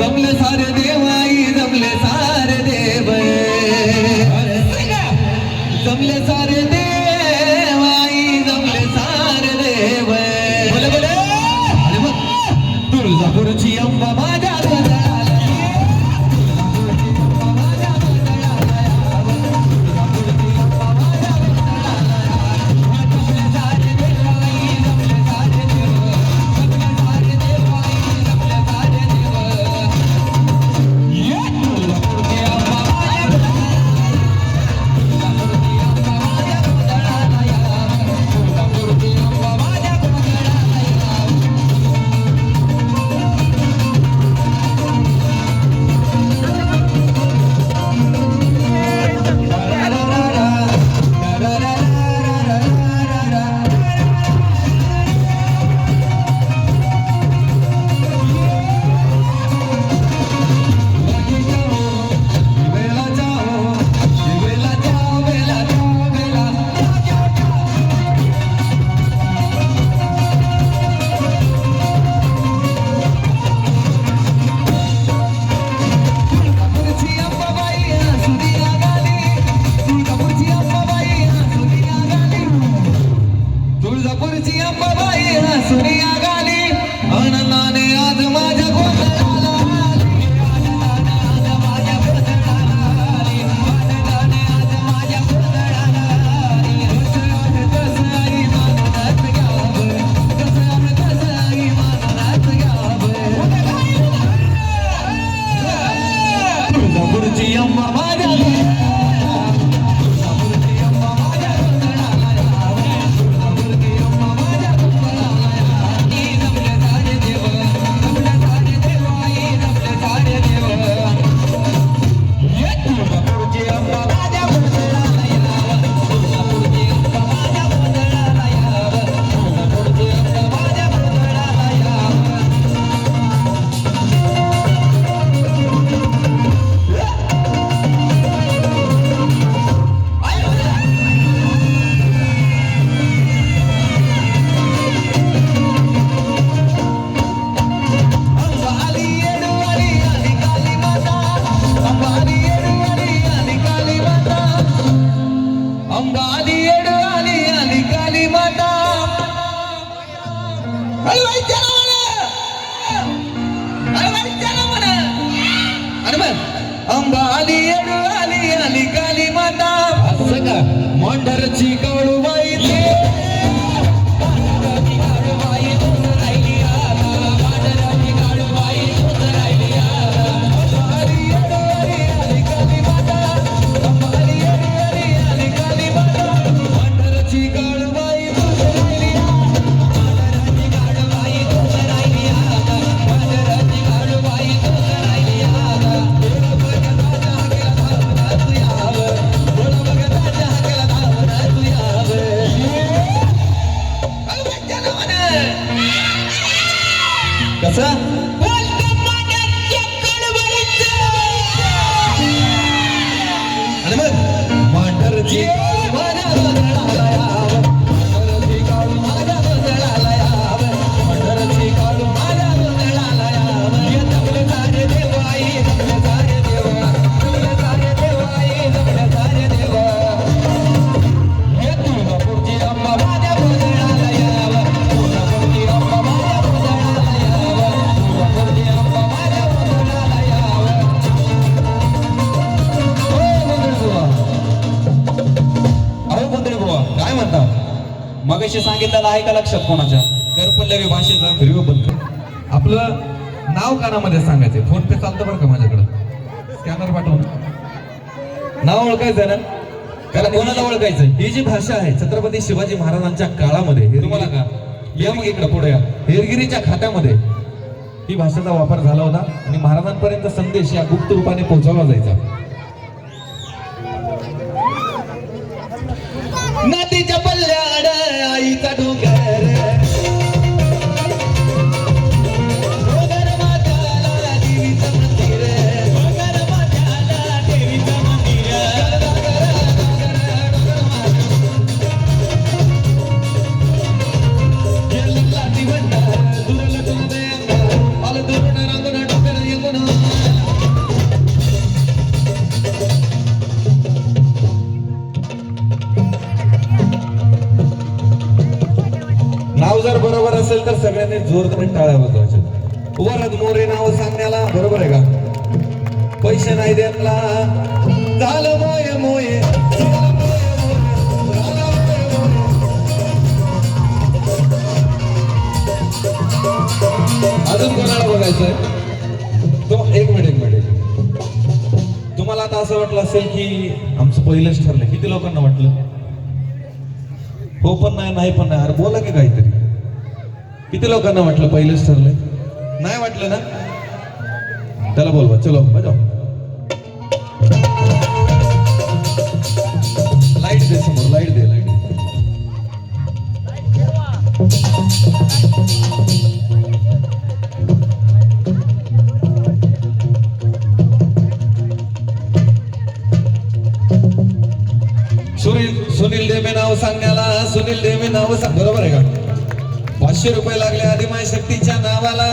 जमले सारे देवाई जमले सारे देव जमले सारे सोलापूरची अंबाबाई सुनिया गाणी आनंदाने மாட்டான் அல்வை ஜனவன அல்வை ஜனவன அனுமன் அம்பாலி எடுவாலி அலி காலி மாட்டா அசங்க மொண்டரச்சி கவளுமா 三 काय म्हणता मगाशी सांगितलेलं आहे का लक्षात कोणाच्या करपल्लवी भाषेचा हिरव बंद आपलं नाव कानामध्ये सांगायचे फोन पे चालतं बरं का माझ्याकडं? स्कॅनर पाठवून. नाव ओळखायचं ना? त्याला कोणाला ओळखायचं ही जी भाषा आहे छत्रपती शिवाजी महाराजांच्या काळामध्ये तुम्हाला का? या मग इकडं पुढे या. हेरगिरीच्या खात्यामध्ये ही भाषेचा वापर झाला होता आणि महाराजांपर्यंत संदेश या गुप्त रूपाने पोहोचवला जायचा. नदीच्या पल्ल्याड आईचा डोळा असेल तर सगळ्यांनी जोरदार टाळ्या वाजवायच्या. वरद मोरे नाव सांगण्याला बरोबर आहे का? पैसे नाही देतला झालं झालं झालं मोये मोये. अजून कोणाला बघायचंय? तो एक मिनिट एक मिनिट. तुम्हाला आता असं वाटलं असेल की आमचं पहिलंच ठरलं. किती लोकांना वाटलं? हो पण नाही नाही पण नाही. अरे बोला की काहीतरी. किती लोकांना वाटलं पहिलेच ठरलंय? नाही वाटलं ना? त्याला बोलवा चलो बजाव. लाइट दे समोर लाइट दे लाइट सुनील सुनील देवे नाव सांगण्याला सुनील देवे नाव सांग बरोबर आहे का? पाचशे रुपये लागले आदिमाय शक्तीच्या नावाला.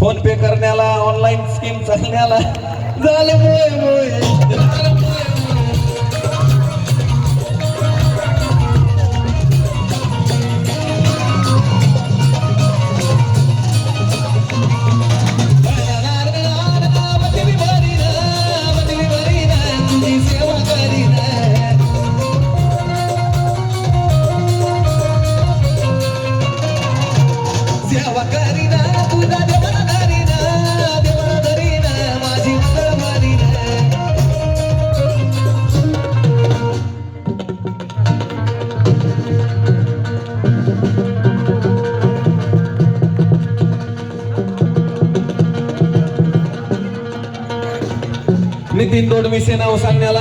फोन पे करण्याला ऑनलाईन स्कीम चालण्याला. झाले मोय मोय. नितीन दोडमिसे नाव सांगण्याला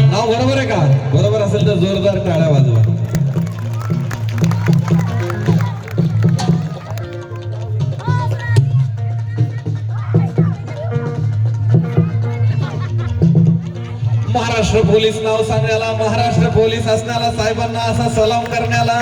नाव बरोबर आहे का? बरोबर असेल तर जोरदार टाळ्या वाजवा. महाराष्ट्र पोलीस नाव सांगण्याला महाराष्ट्र पोलीस असण्याला साहेबांना असा सलाम करण्याला.